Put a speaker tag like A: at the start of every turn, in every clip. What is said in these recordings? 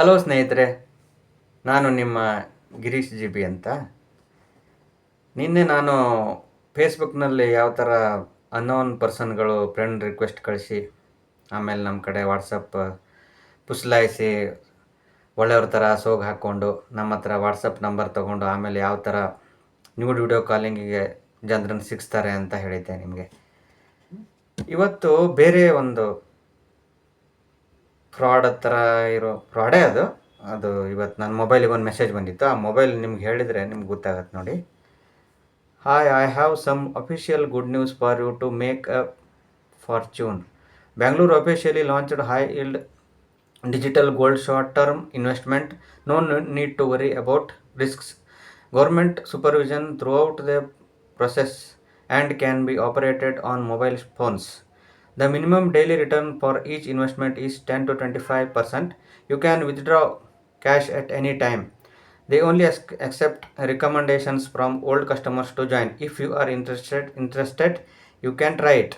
A: Hello ಸ್ನೇಹಿತರೆ, ನಾನು ನಿಮ್ಮ ಗಿರೀಶ್ ಜಿ ಬಿ ಅಂತ. ನಿನ್ನೆ ನಾನು ಫೇಸ್ಬುಕ್ನಲ್ಲಿ ಯಾವ ಥರ ಅನ್ನೋನ್ ಪರ್ಸನ್ಗಳು ಫ್ರೆಂಡ್ ರಿಕ್ವೆಸ್ಟ್ ಕಳಿಸಿ, ಆಮೇಲೆ ನಮ್ಮ ಕಡೆ ವಾಟ್ಸಪ್ ಪುಸ್ಲಾಯಿಸಿ, ಒಳ್ಳೆಯವ್ರ ಥರ ಸೋಗ್ ಹಾಕ್ಕೊಂಡು, ನಮ್ಮ ಹತ್ರ ವಾಟ್ಸಪ್ ನಂಬರ್ ತೊಗೊಂಡು, ಆಮೇಲೆ ಯಾವ ಥರ ನ್ಯೂಡ್ ವಿಡಿಯೋ ಕಾಲಿಂಗಿಗೆ ಜನರನ್ನು ಸಿಗ್ತಾರೆ ಅಂತ ಹೇಳಿದ್ದೆ ನಿಮಗೆ. ಇವತ್ತು ಬೇರೆ ಒಂದು ಫ್ರಾಡ್ ಹತ್ರ ಇರೋ ಫ್ರಾಡೇ ಅದು. ಅದು ಇವತ್ತು ನನ್ನ ಮೊಬೈಲಿಗೆ ಒಂದು ಮೆಸೇಜ್ ಬಂದಿತ್ತು. ಆ ಮೊಬೈಲ್ ನಿಮ್ಗೆ ಹೇಳಿದರೆ ನಿಮ್ಗೆ ಗೊತ್ತಾಗತ್ತೆ ನೋಡಿ. Hi I have some official good news for you to make a fortune Bangalore officially launched high yield digital gold short term investment no need to worry about risks government supervision throughout the process and can be operated on mobile phones. The minimum daily return for each investment is 10 to 25 percent. You can withdraw cash at any time. They only accept recommendations from old customers to join. If you are interested, interested, you can try it.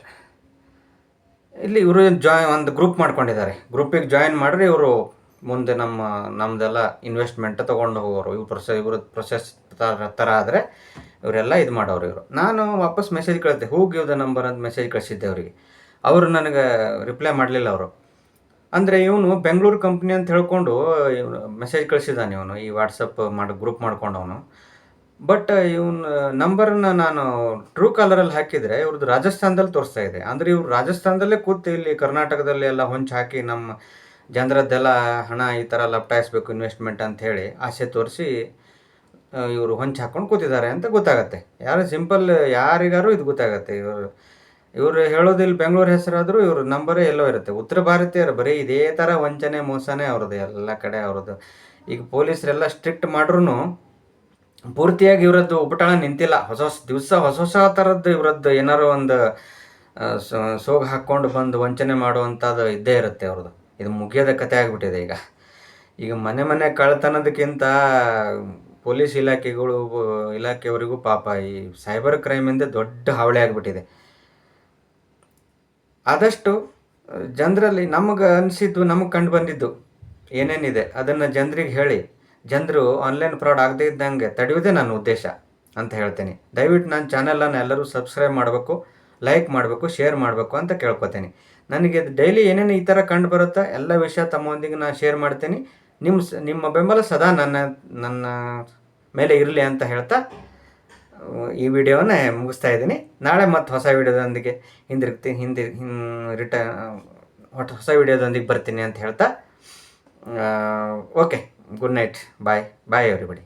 A: ಇಲ್ಲಿ ಇವರು ಜಾಯ್ ಒಂದು group ಮಾಡ್ಕೊಂಡಿದ್ದಾರೆ ಗ್ರೂಪಿಗೆ join ಮಾಡ್ರಿ ಇವರು ಮುಂದೆ ನಮ್ಮ ನಮ್ಮದೆಲ್ಲ investment ತೊಗೊಂಡು ಹೋಗೋರು ಇವ್ರು ಪ್ರೊಸೆಸ್ ಇವರು ಪ್ರೊಸೆಸ್ ಥರ ಆದರೆ ಇವರೆಲ್ಲ ಇದು ಮಾಡೋರು ಇವರು ನಾನು ವಾಪಸ್ ಮೆಸೇಜ್ ಕಳಿಸಿದೆ ಹೂ ಗಿವ್ ದ ನಂಬರ್ ಅಂತ ಮೆಸೇಜ್ ಕಳಿಸಿದ್ದೆ ಅವರಿಗೆ ಅವರು ನನಗೆ ರಿಪ್ಲೈ ಮಾಡಲಿಲ್ಲ ಅವರು. ಅಂದರೆ ಇವನು ಬೆಂಗಳೂರು ಕಂಪ್ನಿ ಅಂತ ಹೇಳ್ಕೊಂಡು ಮೆಸೇಜ್ ಕಳಿಸಿದ್ದಾನೆ ಇವನು, ಈ ವಾಟ್ಸಪ್ ಮಾಡಿ ಗ್ರೂಪ್ ಮಾಡ್ಕೊಂಡವನು. ಬಟ್ ಇವನ ನಂಬರನ್ನ ನಾನು ಟ್ರೂ ಕಾಲರಲ್ಲಿ ಹಾಕಿದರೆ ಇವ್ರದ್ದು ರಾಜಸ್ಥಾನದಲ್ಲಿ ತೋರಿಸ್ತಾ ಇದೆ. ಅಂದರೆ ಇವ್ರು ರಾಜಸ್ಥಾನದಲ್ಲೇ ಕೂತು ಇಲ್ಲಿ ಕರ್ನಾಟಕದಲ್ಲಿ ಎಲ್ಲ ಹೊಂಚು ಹಾಕಿ ನಮ್ಮ ಜನರದ್ದೆಲ್ಲ ಹಣ ಈ ಥರ ಲಪ್ಟಾಯಿಸ್ಬೇಕು ಇನ್ವೆಸ್ಟ್ಮೆಂಟ್ ಅಂತ ಹೇಳಿ ಆಸೆ ತೋರಿಸಿ ಇವರು ಹೊಂಚು ಹಾಕ್ಕೊಂಡು ಕೂತಿದ್ದಾರೆ ಅಂತ ಗೊತ್ತಾಗತ್ತೆ. ಯಾರು ಸಿಂಪಲ್ ಯಾರಿಗಾರು ಇದು ಗೊತ್ತಾಗತ್ತೆ. ಇವರು ಇವರು ಹೇಳೋದಿಲ್ಲ ಬೆಂಗಳೂರು ಹೆಸರಾದರೂ ಇವ್ರ ನಂಬರೇ ಎಲ್ಲೋ ಇರುತ್ತೆ. ಉತ್ತರ ಭಾರತೀಯರು ಬರೀ ಇದೇ ಥರ ವಂಚನೆ, ಮೋಸನೇ ಅವ್ರದ್ದು, ಎಲ್ಲ ಕಡೆ ಅವ್ರದ್ದು. ಈಗ ಪೊಲೀಸರೆಲ್ಲ ಸ್ಟ್ರಿಕ್ಟ್ ಮಾಡ್ರೂ ಪೂರ್ತಿಯಾಗಿ ಇವರದ್ದು ಉಪಟಳ ನಿಂತಿಲ್ಲ. ಹೊಸ ಹೊಸ ದಿವಸ ಹೊಸ ಹೊಸ ಥರದ್ದು ಇವರದ್ದು ಏನಾರು ಒಂದು ಸೋಗ ಹಾಕ್ಕೊಂಡು ಬಂದು ವಂಚನೆ ಮಾಡುವಂಥದ್ದು ಇದ್ದೇ ಇರುತ್ತೆ ಅವ್ರದ್ದು. ಇದು ಮುಗಿಯೋದ ಕತೆ ಆಗಿಬಿಟ್ಟಿದೆ ಈಗ. ಈಗ ಮನೆ ಮನೆ ಕಳ್ತನದಕ್ಕಿಂತ ಪೊಲೀಸ್ ಇಲಾಖೆಗಳು, ಇಲಾಖೆಯವರಿಗೂ ಪಾಪ ಈ ಸೈಬರ್ ಕ್ರೈಮಿಂದ ದೊಡ್ಡ ಹಾವಳಿ ಆಗಿಬಿಟ್ಟಿದೆ. ಆದಷ್ಟು ಜನರಲ್ಲಿ ನಮಗೆ ಅನಿಸಿದ್ದು ನಮಗೆ ಕಂಡು ಬಂದಿದ್ದು. ಏನೇನಿದೆ, ಅದನ್ನು ಜನರಿಗೆ ಹೇಳಿ. ಜನರು ಆನ್ಲೈನ್ ಫ್ರಾಡ್ ಆಗದೇ ಇದ್ದಂಗೆ ತಡೆಯೋದೇ ನನ್ನ ಉದ್ದೇಶ ಅಂತ ಹೇಳ್ತೀನಿ. ದಯವಿಟ್ಟು ನನ್ನ ಚಾನಲನ್ನು ಎಲ್ಲರೂ ಸಬ್ಸ್ಕ್ರೈಬ್ ಮಾಡಬೇಕು ಲೈಕ್ ಮಾಡಬೇಕು ಶೇರ್ ಮಾಡಬೇಕು ಅಂತ ಕೇಳ್ಕೊತೀನಿ. ನನಗೆ ಡೈಲಿ ಏನೇನು ಈ ಥರ ಕಂಡು ಬರುತ್ತೋ ಎಲ್ಲ ವಿಷಯ ತಮ್ಮೊಂದಿಗೆ ನಾನು ಶೇರ್ ಮಾಡ್ತೀನಿ. ನಿಮ್ಮ ನಿಮ್ಮ ಬೆಂಬಲ ಸದಾ ನನ್ನ ನನ್ನ ಮೇಲೆ ಇರಲಿ ಅಂತ ಹೇಳ್ತಾ ಈ ವಿಡಿಯೋನ ಮುಗಿಸ್ತಾ ಇದ್ದೀನಿ. ನಾಳೆ ಮತ್ತೆ ಹೊಸ ವಿಡಿಯೋದೊಂದಿಗೆ ಹಿಂದಿರುಗ್ತೀನಿ ಹಿಂದಿ ರಿಟರ್ನ್ ರಿಟ ಒಟ್ಟು ಹೊಸ ವಿಡಿಯೋದೊಂದಿಗೆ ಬರ್ತೀನಿ ಅಂತ ಹೇಳ್ತಾ okay good night bye bye everybody